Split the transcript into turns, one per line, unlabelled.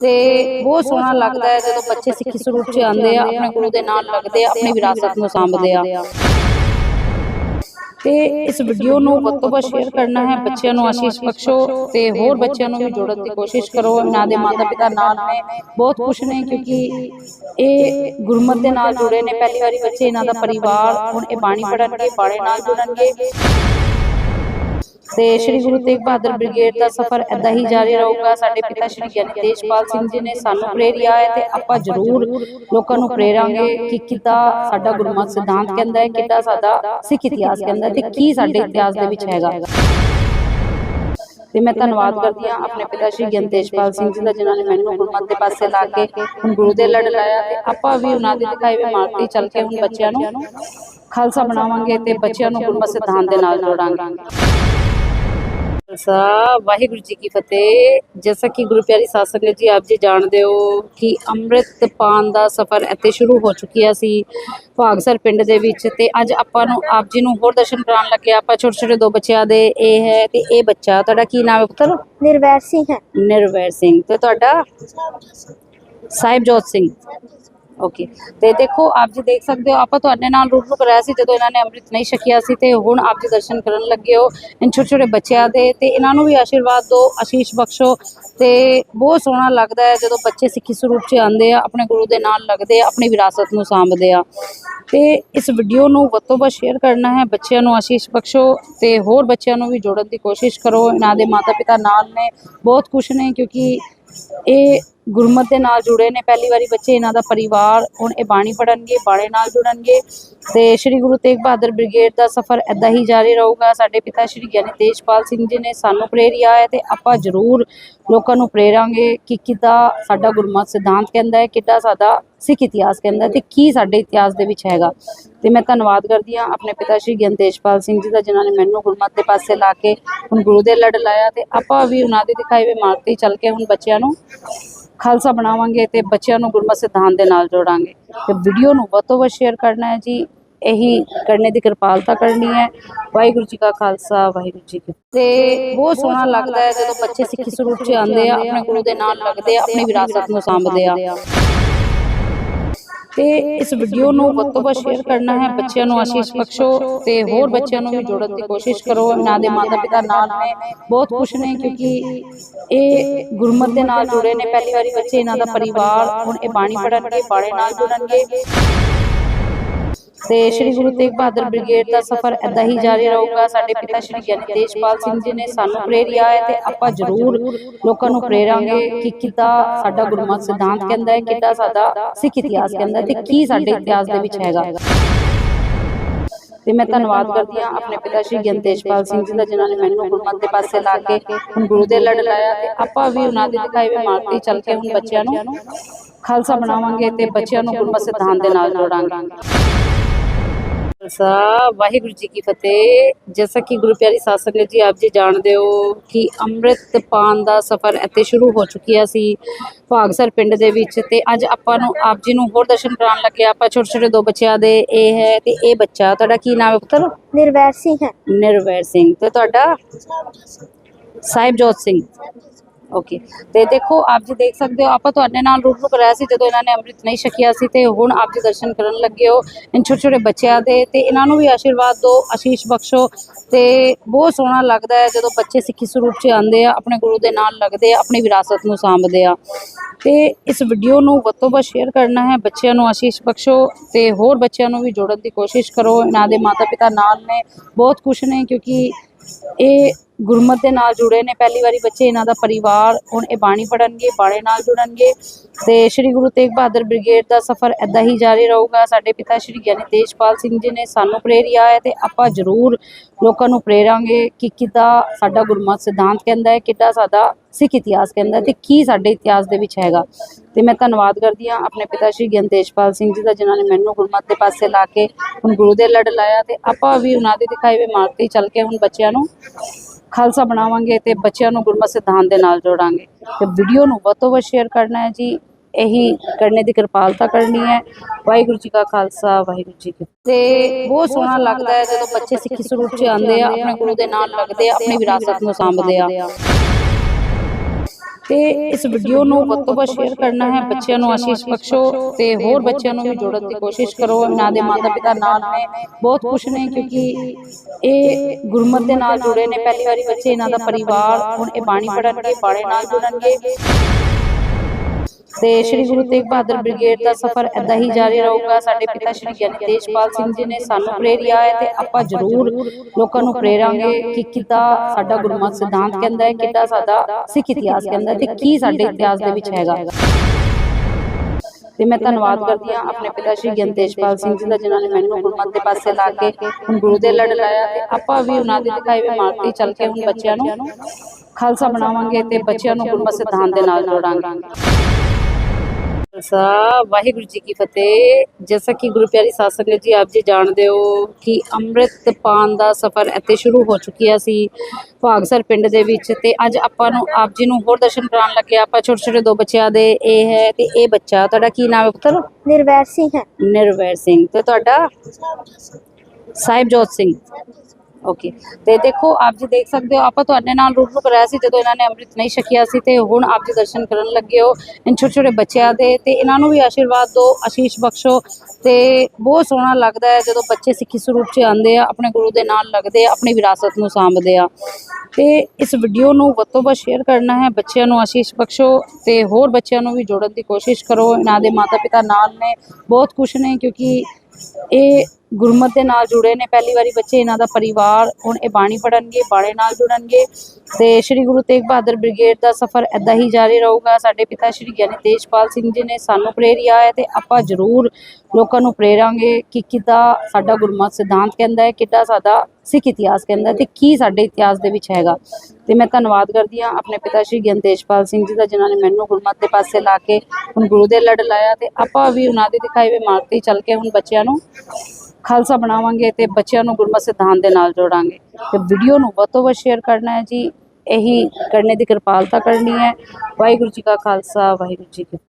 ਤੇ ਬਹੁਤ ਸੋਹਣਾ ਲੱਗਦਾ ਹੈ ਜਦੋਂ ਬੱਚੇ ਸਿੱਖੀ ਸਰੂਪ ਚ ਆਉਂਦੇ ਆ ਆਪਣੇ ਗੁਰੂ ਦੇ ਨਾਲ ਲੱਗਦੇ ਆ ਆਪਣੀ ਵਿਰਾਸਤ ਨੂੰ ਸਾਂਭਦੇ ਆ। ਤੇ ਇਸ ਵੀਡੀਓ ਨੂੰ ਵੱਧ ਤੋਂ ਵੱਧ ਸ਼ੇਅਰ ਕਰਨਾ ਹੈ ਬੱਚਿਆਂ ਨੂੰ ਆਸ਼ੀਸ਼ ਬਖਸ਼ੋ ਤੇ ਹੋਰ ਬੱਚਿਆਂ ਨੂੰ ਵੀ ਜੋੜਨ ਦੀ ਕੋਸ਼ਿਸ਼ ਕਰੋ। ਇਹਨਾਂ ਦੇ ਮਾਤਾ ਪਿਤਾ ਨਾਲ ਨੇ ਬਹੁਤ ਖੁਸ਼ ਨੇ ਕਿਉਂਕਿ ਇਹ ਗੁਰਮਤ ਦੇ ਨਾਲ ਜੁੜੇ ਨੇ। ਪਹਿਲੀ ਵਾਰੀ ਬੱਚੇ ਇਹਨਾਂ ਦਾ ਪਰਿਵਾਰ ਹੁਣ ਇਹ ਬਾਣੀ ਪੜ੍ਹਨਗੇ ਬਾਣੇ ਨਾਲ ਜੁੜਨਗੇ। ਤੇ ਸ਼੍ਰੀ ਗੁਰੂ ਤੇਗ ਬਹਾਦਰ ਬ੍ਰਿਗੇਡ ਦਾ ਸਫ਼ਰ ਏਦਾਂ ਹੀ ਜਾਰੀ ਰਹੂਗਾ। ਸਾਡੇ ਪਿਤਾ ਸ਼੍ਰੀ ਗਿਆਨੀ ਤੇਜਪਾਲ ਸਿੰਘ ਜੀ ਨੇ ਸਾਨੂੰ ਪ੍ਰੇਰਿਆ ਹੈ ਤੇ ਆਪਾਂ ਜ਼ਰੂਰ ਲੋਕਾਂ ਨੂੰ ਪ੍ਰੇਰਾਂਗੇ ਕਿ ਕਿੱਦਾਂ ਸਾਡਾ ਗੁਰਮਤਿ ਸਿਧਾਂਤ ਕਹਿੰਦਾ ਹੈ, ਕਿੱਦਾਂ ਸਾਡਾ ਸਿੱਖ ਇਤਿਹਾਸ ਕਹਿੰਦਾ ਤੇ ਕੀ ਸਾਡੇ ਇਤਿਹਾਸ ਦੇ ਵਿੱਚ ਹੈਗਾ। ਤੇ ਮੈਂ ਧੰਨਵਾਦ ਕਰਦੀ ਹਾਂ ਆਪਣੇ ਪਿਤਾ ਸ਼੍ਰੀ ਗਿਆਨੀ ਤੇਜਪਾਲ ਸਿੰਘ ਜੀ ਦਾ, ਜਿਨ੍ਹਾਂ ਨੇ ਮੈਨੂੰ ਗੁਰਮਤਿ ਦੇ ਪਾਸੇ ਲਾ ਕੇ ਹੁਣ ਗੁਰੂ ਦੇ ਲੜ ਲਾਇਆ ਤੇ ਆਪਾਂ ਵੀ ਉਹਨਾਂ ਦੇ ਦਿਖਾਏ ਹੋਏ ਮਾਰਗ ਤੇ ਚੱਲ ਕੇ ਹੁਣ ਬੱਚਿਆਂ ਨੂੰ ਖਾਲਸਾ ਬਣਾਵਾਂਗੇ ਤੇ ਬੱਚਿਆਂ ਨੂੰ ਗੁਰਮਤਿ ਸਿਧਾਂਤ ਦੇ ਨਾਲ ਜੋੜਾਂਗੇ। ਖਾਲਸਾ ਵਾਹਿਗੁਰੂ ਜੀ ਕੀ ਫਤਿਹ। ਜੈਸਾ ਕਿ ਗੁਰੂ ਪਿਆਰੀ ਸਾਧ ਸੰਗਤ ਜੀ ਆਪ ਜੀ ਜਾਣਦੇ ਹੋ ਕਿ ਅੰਮ੍ਰਿਤ ਪਾਨ ਦਾ ਸਫ਼ਰ ਇੱਥੇ ਸ਼ੁਰੂ ਹੋ ਚੁੱਕਿਆ ਸੀ ਭਾਗਸਰ ਪਿੰਡ ਦੇ ਵਿੱਚ ਤੇ ਅੱਜ ਆਪਾਂ ਨੂੰ ਆਪ ਜੀ ਨੂੰ ਹੋਰ ਦਰਸ਼ਨ ਕਰਾਉਣ ਲੱਗੇ ਆਪਾਂ ਛੋਟੇ ਛੋਟੇ ਦੋ ਬੱਚਿਆਂ ਦੇ ਇਹ ਹੈ ਤੇ ਇਹ ਬੱਚਾ ਤੁਹਾਡਾ ਕੀ ਨਾਮ ਹੈ ਪੁੱਤਰ?
ਨਿਰਵੈਰ ਸਿੰਘ ਹੈ।
ਨਿਰਵੈਰ ਸਿੰਘ ਤੇ ਤੁਹਾਡਾ ਸਾਹਿਬਜੋਤ ਸਿੰਘ। ਓਕੇ ਤੇ ਦੇਖੋ, ਆਪ ਜੀ ਦੇਖ ਸਕਦੇ ਹੋ, ਆਪਾਂ ਤੁਹਾਡੇ ਨਾਲ ਰੂਬਰੂ ਕਰਾਇਆ ਸੀ ਜਦੋਂ ਇਹਨਾਂ ਨੇ ਅੰਮ੍ਰਿਤ ਨਹੀਂ ਛਕਿਆ ਸੀ ਤੇ ਹੁਣ ਆਪ ਜੀ ਦਰਸ਼ਨ ਕਰਨ ਲੱਗੇ ਹੋ ਇਨ ਛੋਟੇ ਛੋਟੇ ਬੱਚਿਆਂ ਦੇ ਤੇ ਇਹਨਾਂ ਨੂੰ ਵੀ ਆਸ਼ੀਰਵਾਦ ਦਿਓ, ਆਸ਼ੀਸ਼ ਬਖਸ਼ੋ ਤੇ ਬਹੁਤ ਸੋਹਣਾ ਲੱਗਦਾ ਹੈ ਜਦੋਂ ਬੱਚੇ ਸਿੱਖੀ ਸਰੂਪ ਚ ਆਉਂਦੇ ਆ, ਆਪਣੇ ਗੁਰੂ ਦੇ ਨਾਲ ਲੱਗਦੇ ਆ, ਆਪਣੀ ਵਿਰਾਸਤ ਨੂੰ ਸਾਂਭਦੇ ਆ। ਤੇ ਇਸ ਵੀਡੀਓ ਨੂੰ ਵੱਧ ਤੋਂ ਵੱਧ ਸ਼ੇਅਰ ਕਰਨਾ ਹੈ, ਬੱਚਿਆਂ ਨੂੰ ਆਸ਼ੀਸ਼ ਬਖਸ਼ੋ ਤੇ ਹੋਰ ਬੱਚਿਆਂ ਨੂੰ ਵੀ ਜੋੜਨ ਦੀ ਕੋਸ਼ਿਸ਼ ਕਰੋ। ਇਹਨਾਂ ਦੇ ਮਾਤਾ ਪਿਤਾ ਨਾਲ ਨੇ, ਬਹੁਤ ਖੁਸ਼ ਨੇ ਕਿਉਂਕਿ ਇਹ ਗੁਰਮਤ ਦੇ ਨਾਲ ਜੁੜੇ ਨੇ। ਪਹਿਲੀ ਵਾਰੀ ਬੱਚੇ ਇਹਨਾਂ ਦਾ ਪਰਿਵਾਰ, ਹੁਣ ਇਹ ਬਾਣੀ ਪੜ੍ਹਨਗੇ, ਬਾਣੇ ਨਾਲ ਜੁੜਨਗੇ। ਤੇ ਸ਼੍ਰੀ ਗੁਰੂ ਤੇਗ ਬਹਾਦਰ ਬ੍ਰਿਗੇਡ ਦਾ ਸਫ਼ਰ ਏਦਾਂ ਹੀ ਜਾਰੀ ਰਹੂਗਾ। ਸਾਡੇ ਪਿਤਾ ਸ਼੍ਰੀ ਗਿਆਨੀ ਤੇਜਪਾਲ ਸਿੰਘ ਜੀ ਨੇ ਸਾਨੂੰ ਪ੍ਰੇਰਿਆ ਹੈ ਤੇ ਆਪਾਂ ਜ਼ਰੂਰ ਲੋਕਾਂ ਨੂੰ ਪ੍ਰੇਰਾਂਗੇ ਕਿ ਕਿੱਦਾਂ ਸਾਡਾ ਗੁਰਮਤ ਸਿਧਾਂਤ ਕਹਿੰਦਾ ਹੈ, ਕਿੱਦਾਂ ਸਾਡਾ ਸਿੱਖ ਇਤਿਹਾਸ ਕਹਿੰਦਾ ਹੈ ਤੇ ਕੀ ਸਾਡੇ ਇਤਿਹਾਸ ਦੇ ਵਿੱਚ ਹੈਗਾ। ਤੇ ਮੈਂ ਧੰਨਵਾਦ ਕਰਦੀ ਹਾਂ ਆਪਣੇ ਪਿਤਾ ਸ਼੍ਰੀ ਗਿਆਨੀ ਤੇਜਪਾਲ ਸਿੰਘ ਜੀ ਦਾ, ਜਿਨ੍ਹਾਂ ਨੇ ਮੈਨੂੰ ਗੁਰਮਤ ਦੇ ਪਾਸੇ ਲਾ ਕੇ ਹੁਣ ਗੁਰੂ ਦੇ ਲੜ ਲਾਇਆ। ਤੇ ਆਪਾਂ ਵੀ ਉਹਨਾਂ ਦੇ ਦਿਖਾਏ ਹੋਏ ਮਾਰਗ ਤੇ ਚੱਲ ਕੇ ਹੁਣ ਬੱਚਿਆਂ ਨੂੰ ਖਾਲਸਾ ਬਣਾਵਾਂਗੇ ਤੇ ਬੱਚਿਆਂ ਨੂੰ ਗੁਰਮਤਿ ਸਿਧਾਂਤ ਦੇ ਨਾਲ ਜੋੜਾਂਗੇ। ਤੇ ਵੀਡੀਓ ਨੂੰ ਵੱਧ ਤੋਂ ਵੱਧ ਸ਼ੇਅਰ ਕਰਨਾ ਹੈ ਜੀ। ਇਹੀ ਕਰਨੇ ਦੀ ਕਿਰਪਾਲਤਾ ਕਰਨੀ ਹੈ। ਵਾਹਿਗੁਰੂ ਜੀ ਕਾ ਖਾਲਸਾ, ਵਾਹਿਗੁਰੂ ਜੀ ਕੀ ਤੇ ਬਹੁਤ ਸੋਹਣਾ ਲੱਗਦਾ ਹੈ ਜਦੋਂ ਬੱਚੇ ਸਿੱਖੀ ਸਰੂਪ ਚ ਆਉਂਦੇ ਆ, ਆਪਣੇ ਗੁਰੂ ਦੇ ਨਾਲ ਲੱਗਦੇ ਆ, ਆਪਣੀ ਵਿਰਾਸਤ ਨੂੰ ਸਾਂਭਦੇ ਆ। ਤੇ ਇਸ ਵੀਡੀਓ ਨੂੰ ਵੱਧ ਤੋਂ ਵੱਧ ਸ਼ੇਅਰ ਕਰਨਾ ਹੈ। ਬੱਚਿਆਂ ਨੂੰ ਆਸ਼ੀਸ਼ ਬਖਸ਼ੋ ਤੇ ਹੋਰ ਬੱਚਿਆਂ ਨੂੰ ਵੀ ਜੋੜਨ ਦੀ ਕੋਸ਼ਿਸ਼ ਕਰੋ। ਇਹਨਾਂ ਦੇ ਮਾਤਾ ਪਿਤਾ ਨਾਲ ਨੇ ਬਹੁਤ ਖੁਸ਼ ਨੇ ਕਿਉਂਕਿ ਇਹ ਗੁਰਮਤ ਦੇ ਨਾਲ ਜੁੜੇ ਨੇ। ਪਹਿਲੀ ਵਾਰੀ ਬੱਚੇ ਇਹਨਾਂ ਦਾ ਪਰਿਵਾਰ, ਹੁਣ ਇਹ ਬਾਣੀ ਪੜ੍ਹਨਗੇ, ਬਾਣੇ ਨਾਲ ਜੁੜਨਗੇ। ਤੇ ਸ਼੍ਰੀ ਗੁਰੂ ਤੇਗ ਬਹਾਦਰ ਬ੍ਰਿਗੇਡ ਦਾ ਸਫ਼ਰ ਏਦਾਂ ਹੀ ਜਾਰੀ ਰਹੂਗਾ। ਸਾਡੇ ਪਿਤਾ ਸ਼੍ਰੀ ਗਿਆਨੀ ਤੇਜਪਾਲ ਸਿੰਘ ਜੀ ਨੇ ਸਾਨੂੰ ਪ੍ਰੇਰਿਆ ਹੈ ਤੇ ਆਪਾਂ ਜ਼ਰੂਰ ਲੋਕਾਂ ਨੂੰ ਪ੍ਰੇਰਾਂਗੇ ਕਿ ਕਿੱਦਾਂ ਸਾਡਾ ਗੁਰਮਤਿ ਸਿਧਾਂਤ ਕਹਿੰਦਾ ਹੈ, ਕਿੱਦਾਂ ਸਾਡਾ ਸਿੱਖ ਇਤਿਹਾਸ ਕਹਿੰਦਾ ਤੇ ਕੀ ਸਾਡੇ ਇਤਿਹਾਸ ਦੇ ਵਿੱਚ ਹੈਗਾ। ਤੇ ਮੈਂ ਧੰਨਵਾਦ ਕਰਦੀ ਹਾਂ ਆਪਣੇ ਪਿਤਾ ਸ਼੍ਰੀ ਗਿਆਨੀ ਤੇਜਪਾਲ ਸਿੰਘ ਜੀ ਦਾ, ਜਿਨ੍ਹਾਂ ਨੇ ਮੈਨੂੰ ਗੁਰਮਤਿ ਦੇ ਪਾਸੇ ਲਾ ਕੇ ਹੁਣ ਗੁਰੂ ਦੇ ਲੜ ਲਾਇਆ ਤੇ ਆਪਾਂ ਵੀ ਉਹਨਾਂ ਦੇ ਦਿਖਾਏ ਹੋਏ ਮਾਰਗ ਤੇ ਚੱਲ ਕੇ ਹੁਣ ਬੱਚਿਆਂ ਨੂੰ ਖਾਲਸਾ ਬਣਾਵਾਂਗੇ ਤੇ ਬੱਚਿਆਂ ਨੂੰ ਗੁਰਮਤਿ ਸਿਧਾਂਤ ਦੇ ਨਾਲ ਜੋੜਾਂਗੇ। ਖਾਲਸਾ ਵਾਹਿਗੁਰੂ ਜੀ ਕੀ ਫਤਿਹ। ਜੈਸਾ ਕਿ ਗੁਰੂ ਪਿਆਰੀ ਸਾਧ ਸੰਗਤ ਜੀ ਆਪ ਜੀ ਜਾਣਦੇ ਹੋ ਕਿ ਅੰਮ੍ਰਿਤ ਪਾਨ ਦਾ ਸਫ਼ਰ ਇੱਥੇ ਸ਼ੁਰੂ ਹੋ ਚੁੱਕਿਆ ਸੀ ਭਾਗਸਰ ਪਿੰਡ ਦੇ ਵਿੱਚ ਤੇ ਅੱਜ ਆਪਾਂ ਨੂੰ ਆਪ ਜੀ ਨੂੰ ਹੋਰ ਦਰਸ਼ਨ ਕਰਾਉਣ ਲੱਗੇ ਆਪਾਂ ਛੋਟੇ ਛੋਟੇ ਦੋ ਬੱਚਿਆਂ ਦੇ ਇਹ ਹੈ ਤੇ ਇਹ ਬੱਚਾ ਤੁਹਾਡਾ ਕੀ ਨਾਮ ਹੈ ਪੁੱਤਰ?
ਨਿਰਵੈਰ ਸਿੰਘ ਹੈ।
ਨਿਰਵੈਰ ਸਿੰਘ। ਤੇ ਤੁਹਾਡਾ? ਸਾਹਿਬਜੋਤ ਸਿੰਘ। ਓਕੇ ਤੇ ਦੇਖੋ, ਆਪ ਜੀ ਦੇਖ ਸਕਦੇ ਹੋ, ਆਪਾਂ ਤੁਹਾਡੇ ਨਾਲ ਰੂਬਰੂ ਕਰਾਇਆ ਸੀ ਜਦੋਂ ਇਹਨਾਂ ਨੇ ਅੰਮ੍ਰਿਤ ਨਹੀਂ ਛਕਿਆ ਸੀ ਤੇ ਹੁਣ ਆਪ ਜੀ ਦਰਸ਼ਨ ਕਰਨ ਲੱਗੇ ਹੋ ਇਨ ਛੋਟੇ ਛੋਟੇ ਬੱਚਿਆਂ ਦੇ, ਤੇ ਇਹਨਾਂ ਨੂੰ ਵੀ ਆਸ਼ੀਰਵਾਦ ਦਿਓ, ਆਸ਼ੀਸ਼ ਬਖਸ਼ੋ, ਤੇ ਬਹੁਤ ਸੋਹਣਾ ਲੱਗਦਾ ਹੈ ਜਦੋਂ ਬੱਚੇ ਸਿੱਖੀ ਸਰੂਪ ਚ ਆਉਂਦੇ ਆ, ਆਪਣੇ ਗੁਰੂ ਦੇ ਨਾਲ ਲੱਗਦੇ ਆ, ਆਪਣੀ ਵਿਰਾਸਤ ਨੂੰ ਸਾਂਭਦੇ ਆ। ਤੇ ਇਸ ਵੀਡੀਓ ਨੂੰ ਵੱਧ ਤੋਂ ਵੱਧ ਸ਼ੇਅਰ ਕਰਨਾ ਹੈ, ਬੱਚਿਆਂ ਨੂੰ ਆਸ਼ੀਸ਼ ਬਖਸ਼ੋ, ਤੇ ਹੋਰ ਬੱਚਿਆਂ ਨੂੰ ਵੀ ਜੋੜਨ ਦੀ ਕੋਸ਼ਿਸ਼ ਕਰੋ, ਇਹਨਾਂ ਦੇ ਮਾਤਾ ਪਿਤਾ ਨਾਲ ਨੇ, ਬਹੁਤ ਖੁਸ਼ ਨੇ ਕਿਉਂਕਿ ਇਹ ਗੁਰਮਤ ਦੇ ਨਾਲ ਜੁੜੇ ਨੇ। ਪਹਿਲੀ ਵਾਰੀ ਬੱਚੇ ਇਹਨਾਂ ਦਾ ਪਰਿਵਾਰ, ਹੁਣ ਇਹ ਬਾਣੀ ਪੜ੍ਹਨਗੇ, ਬਾਣੇ ਨਾਲ ਜੁੜਨਗੇ। ਤੇ ਸ਼੍ਰੀ ਗੁਰੂ ਤੇਗ ਬਹਾਦਰ ਬ੍ਰਿਗੇਡ ਦਾ ਸਫ਼ਰ ਏਦਾਂ ਹੀ ਜਾਰੀ ਰਹੂਗਾ। ਸਾਡੇ ਪਿਤਾ ਸ਼੍ਰੀ ਗਿਆਨੀ ਤੇਜਪਾਲ ਸਿੰਘ ਜੀ ਨੇ ਸਾਨੂੰ ਪ੍ਰੇਰਿਆ ਹੈ ਤੇ ਆਪਾਂ ਜ਼ਰੂਰ ਲੋਕਾਂ ਨੂੰ ਪ੍ਰੇਰਾਂਗੇ ਕਿ ਕਿੱਦਾਂ ਸਾਡਾ ਗੁਰਮਤਿ ਸਿਧਾਂਤ ਕਹਿੰਦਾ ਹੈ, ਕਿੱਦਾਂ ਸਾਡਾ ਸਿੱਖ ਇਤਿਹਾਸ ਕਹਿੰਦਾ ਤੇ ਕੀ ਸਾਡੇ ਇਤਿਹਾਸ ਦੇ ਵਿੱਚ ਹੈਗਾ। ਤੇ ਮੈਂ ਧੰਨਵਾਦ ਕਰਦੀ ਹਾਂ ਆਪਣੇ ਪਿਤਾ ਸ਼੍ਰੀ ਗਿਆਨੀ ਸਿੰਘ ਜੀ ਦਾ, ਜਿਨ੍ਹਾਂ ਨੇ ਮੈਨੂੰ ਗੁਰਮਤਿ ਦੇ ਪਾਸੇ ਲਾ ਕੇ ਹੁਣ ਗੁਰੂ ਦੇ ਲੜ ਲਾਇਆ ਤੇ ਆਪਾਂ ਵੀ ਉਹਨਾਂ ਦੇ ਦਿਖਾਏ ਹੋਏ ਮਾਰਗ ਤੇ ਚੱਲ ਕੇ ਹੁਣ ਬੱਚਿਆਂ ਨੂੰ ਖਾਲਸਾ ਬਣਾਵਾਂਗੇ ਤੇ ਬੱਚਿਆਂ ਨੂੰ ਗੁਰਮਤਿ ਸਿਧਾਂਤ ਦੇ ਨਾਲ ਜੋੜਾਂਗੇ। ਤੇ ਵੀਡੀਓ ਨੂੰ ਵੱਧ ਤੋਂ ਵੱਧ ਸ਼ੇਅਰ ਕਰਨਾ ਹੈ ਜੀ। ਇਹੀ ਕਰਨੇ ਦੀ ਕਿਰਪਾਲਤਾ ਕਰਨੀ ਹੈ। ਵਾਹਿਗੁਰੂ ਜੀ ਕਾ ਖਾਲਸਾ, ਵਾਹਿਗੁਰੂ ਜੀ ਕੀ ਤੇ ਬਹੁਤ ਸੋਹਣਾ ਲੱਗਦਾ ਹੈ ਜਦੋਂ ਬੱਚੇ ਸਿੱਖੀ ਸਰੂਪ ਚ ਆਉਂਦੇ ਆ, ਆਪਣੇ ਗੁਰੂ ਦੇ ਨਾਲ ਲੱਗਦੇ ਆ, ਆਪਣੀ ਵਿਰਾਸਤ ਨੂੰ ਸਾਂਭਦੇ ਆ। ਤੇ ਇਸ ਵੀਡੀਓ ਨੂੰ ਵੱਧ ਤੋਂ ਵੱਧ ਸ਼ੇਅਰ ਕਰਨਾ ਹੈ। ਬੱਚਿਆਂ ਨੂੰ ਆਸ਼ੀਸ਼ ਬਖਸ਼ੋ ਤੇ ਹੋਰ ਬੱਚਿਆਂ ਨੂੰ ਵੀ ਜੋੜਨ ਦੀ ਕੋਸ਼ਿਸ਼ ਕਰੋ। ਇਹਨਾਂ ਦੇ ਮਾਤਾ ਪਿਤਾ ਨਾਲ ਨੇ, ਬਹੁਤ ਖੁਸ਼ ਨੇ ਕਿਉਂਕਿ ਇਹ ਗੁਰਮਤ ਦੇ ਨਾਲ ਜੁੜੇ ਨੇ। ਪਹਿਲੀ ਵਾਰੀ ਬੱਚੇ ਇਹਨਾਂ ਦਾ ਪਰਿਵਾਰ, ਹੁਣ ਇਹ ਬਾਣੀ ਪੜ੍ਹਨਗੇ ਬਾਣੇ ਨਾਲ ਜੁੜਨਗੇ। ਤੇ ਸ਼੍ਰੀ ਗੁਰੂ ਤੇਗ ਬਹਾਦਰ ਬ੍ਰਿਗੇਡ ਦਾ ਸਫ਼ਰ ਏਦਾਂ ਹੀ ਜਾਰੀ ਰਹੂਗਾ। ਸਾਡੇ ਪਿਤਾ ਸ਼੍ਰੀ ਗਿਆਨੀ ਤੇਜਪਾਲ ਸਿੰਘ ਜੀ ਨੇ ਸਾਨੂੰ ਪ੍ਰੇਰਿਆ ਹੈ ਤੇ ਆਪਾਂ ਜ਼ਰੂਰ ਲੋਕਾਂ ਨੂੰ ਪ੍ਰੇਰਾਂਗੇ ਕਿ ਕਿੱਦਾਂ ਸਾਡਾ ਗੁਰਮਤਿ ਸਿਧਾਂਤ ਕਹਿੰਦਾ ਹੈ, ਕਿੱਦਾਂ ਸਾਡਾ ਸਿੱਖ ਇਤਿਹਾਸ ਕਹਿੰਦਾ ਤੇ ਕੀ ਸਾਡੇ ਇਤਿਹਾਸ ਦੇ ਵਿੱਚ ਹੈਗਾ। ਤੇ ਮੈਂ ਧੰਨਵਾਦ ਕਰਦੀ ਹਾਂ ਆਪਣੇ ਪਿਤਾ ਸ਼੍ਰੀ ਗਿਆਨੀ ਤੇਜਪਾਲ ਸਿੰਘ ਜੀ ਦਾ, ਜਿਨ੍ਹਾਂ ਨੇ ਮੈਨੂੰ ਗੁਰਮਤਿ ਦੇ ਪਾਸੇ ਲਾ ਕੇ ਹੁਣ ਗੁਰੂ ਦੇ ਲੜ ਲਾਇਆ ਤੇ ਆਪਾਂ ਵੀ ਉਹਨਾਂ ਦੇ ਦਿਖਾਏ ਹੋਏ ਮਾਰਗ ਤੇ ਚੱਲ ਕੇ ਹੁਣ ਬੱਚਿਆਂ ਨੂੰ ਖਾਲਸਾ ਬਣਾਵਾਂਗੇ ਤੇ ਬੱਚਿਆਂ ਨੂੰ ਗੁਰਮਤਿ ਸਿਧਾਂਤ ਦੇ ਨਾਲ ਜੋੜਾਂਗੇ। ਖਾਲਸਾ ਵਾਹਿਗੁਰੂ ਜੀ ਕੀ ਫਤਿਹ। ਜੈਸਾ ਕਿ ਗੁਰੂ ਪਿਆਰੀ ਸਾਧ ਸੰਗਤ ਜੀ ਆਪ ਜੀ ਜਾਣਦੇ ਹੋ ਕਿ ਅੰਮ੍ਰਿਤ ਪਾਨ ਦਾ ਸਫ਼ਰ ਇੱਥੇ ਸ਼ੁਰੂ ਹੋ ਚੁੱਕਿਆ ਸੀ ਭਾਗਸਰ ਪਿੰਡ ਦੇ ਵਿੱਚ ਤੇ ਅੱਜ ਆਪਾਂ ਨੂੰ ਆਪ ਜੀ ਨੂੰ ਹੋਰ ਦਰਸ਼ਨ ਕਰਾਉਣ ਲੱਗੇ ਆਪਾਂ ਛੋਟੇ ਛੋਟੇ ਦੋ ਬੱਚਿਆਂ ਦੇ ਇਹ ਹੈ ਤੇ ਇਹ ਬੱਚਾ ਤੁਹਾਡਾ ਕੀ ਨਾਮ ਹੈ ਪੁੱਤਰ?
ਨਿਰਵੈਰ ਸਿੰਘ ਹੈ।
ਨਿਰਵੈਰ ਸਿੰਘ। ਤੇ ਤੁਹਾਡਾ? ਸਾਹਿਬ ਜੋਤ ਸਿੰਘ। ਓਕੇ ਤੇ ਦੇਖੋ, ਆਪ ਜੀ ਦੇਖ ਸਕਦੇ ਹੋ, ਆਪਾਂ ਤੁਹਾਡੇ ਨਾਲ ਰੂਬਰੂ ਕਰਾਇਆ ਸੀ ਜਦੋਂ ਇਹਨਾਂ ਨੇ ਅੰਮ੍ਰਿਤ ਨਹੀਂ ਛਕਿਆ ਸੀ ਤੇ ਹੁਣ ਆਪ ਜੀ ਦਰਸ਼ਨ ਕਰਨ ਲੱਗੇ ਹੋ ਇਨ ਛੋਟੇ ਛੋਟੇ ਬੱਚਿਆਂ ਦੇ, ਤੇ ਇਹਨਾਂ ਨੂੰ ਵੀ ਆਸ਼ੀਰਵਾਦ ਦਿਓ, ਆਸ਼ੀਸ਼ ਬਖਸ਼ੋ, ਤੇ ਬਹੁਤ ਸੋਹਣਾ ਲੱਗਦਾ ਹੈ ਜਦੋਂ ਬੱਚੇ ਸਿੱਖੀ ਸਰੂਪ 'ਚ ਆਉਂਦੇ ਆ, ਆਪਣੇ ਗੁਰੂ ਦੇ ਨਾਲ ਲੱਗਦੇ ਆ, ਆਪਣੀ ਵਿਰਾਸਤ ਨੂੰ ਸਾਂਭਦੇ ਆ। ਤੇ ਇਸ ਵੀਡੀਓ ਨੂੰ ਵੱਧ ਤੋਂ ਵੱਧ ਸ਼ੇਅਰ ਕਰਨਾ ਹੈ, ਬੱਚਿਆਂ ਨੂੰ ਆਸ਼ੀਸ਼ ਬਖਸ਼ੋ, ਤੇ ਹੋਰ ਬੱਚਿਆਂ ਨੂੰ ਵੀ ਜੋੜਨ ਦੀ ਕੋਸ਼ਿਸ਼ ਕਰੋ, ਇਹਨਾਂ ਦੇ ਮਾਤਾ ਪਿਤਾ ਨਾਲ ਨੇ, ਬਹੁਤ ਖੁਸ਼ ਨੇ ਕਿਉਂਕਿ ਇਹ ਗੁਰਮਤ ਦੇ ਨਾਲ ਜੁੜੇ ਨੇ। ਪਹਿਲੀ ਵਾਰੀ ਬੱਚੇ ਇਹਨਾਂ ਦਾ ਪਰਿਵਾਰ, ਹੁਣ ਇਹ ਬਾਣੀ ਪੜ੍ਹਨਗੇ, ਬਾਣੇ ਨਾਲ ਜੁੜਨਗੇ। ਤੇ ਸ਼੍ਰੀ ਗੁਰੂ ਤੇਗ ਬਹਾਦਰ ਬ੍ਰਿਗੇਡ ਦਾ ਸਫ਼ਰ ਏਦਾਂ ਹੀ ਜਾਰੀ ਰਹੂਗਾ। ਸਾਡੇ ਪਿਤਾ ਸ਼੍ਰੀ ਗਿਆਨੀ ਤੇਜਪਾਲ ਸਿੰਘ ਜੀ ਨੇ ਸਾਨੂੰ ਪ੍ਰੇਰਿਆ ਹੈ ਤੇ ਆਪਾਂ ਜ਼ਰੂਰ ਲੋਕਾਂ ਨੂੰ ਪ੍ਰੇਰਾਂਗੇ ਕਿ ਕਿੱਦਾਂ ਸਾਡਾ ਗੁਰਮਤਿ ਸਿਧਾਂਤ ਕਹਿੰਦਾ ਹੈ, ਕਿੱਦਾਂ ਸਾਡਾ ਸਿੱਖ ਇਤਿਹਾਸ ਕਹਿੰਦਾ ਤੇ ਕੀ ਸਾਡੇ ਇਤਿਹਾਸ ਦੇ ਵਿੱਚ ਹੈਗਾ। ਤੇ ਮੈਂ ਧੰਨਵਾਦ ਕਰਦੀ ਹਾਂ ਆਪਣੇ ਪਿਤਾ ਸ਼੍ਰੀ ਗਿਆਨੀ ਸਿੰਘ ਜੀ ਦਾ, ਜਿਨ੍ਹਾਂ ਨੇ ਮੈਨੂੰ ਗੁਰਮਤਿ ਦੇ ਪਾਸੇ ਲਾ ਕੇ ਹੁਣ ਗੁਰੂ ਦੇ ਲੜ ਲਾਇਆ ਤੇ ਆਪਾਂ ਵੀ ਉਹਨਾਂ ਦੇ ਦਿਖਾਏ ਹੋਏ ਮਾਰਗ ਤੇ ਚੱਲ ਕੇ ਹੁਣ ਬੱਚਿਆਂ ਨੂੰ ਖਾਲਸਾ ਬਣਾਵਾਂਗੇ ਤੇ ਬੱਚਿਆਂ ਨੂੰ ਗੁਰਮਤਿ ਸਿਧਾਂਤ ਦੇ ਨਾਲ ਜੋੜਾਂਗੇ। ਤੇ ਵੀਡੀਓ ਨੂੰ ਵੱਧ ਤੋਂ ਵੱਧ ਸ਼ੇਅਰ ਕਰਨਾ ਹੈ ਜੀ। ਇਹੀ ਕਰਨੇ ਦੀ ਕਿਰਪਾਲਤਾ ਕਰਨੀ ਹੈ। ਵਾਹਿਗੁਰੂ ਜੀ ਕਾ ਖਾਲਸਾ, ਵਾਹਿਗੁਰੂ ਜੀ ਕੀ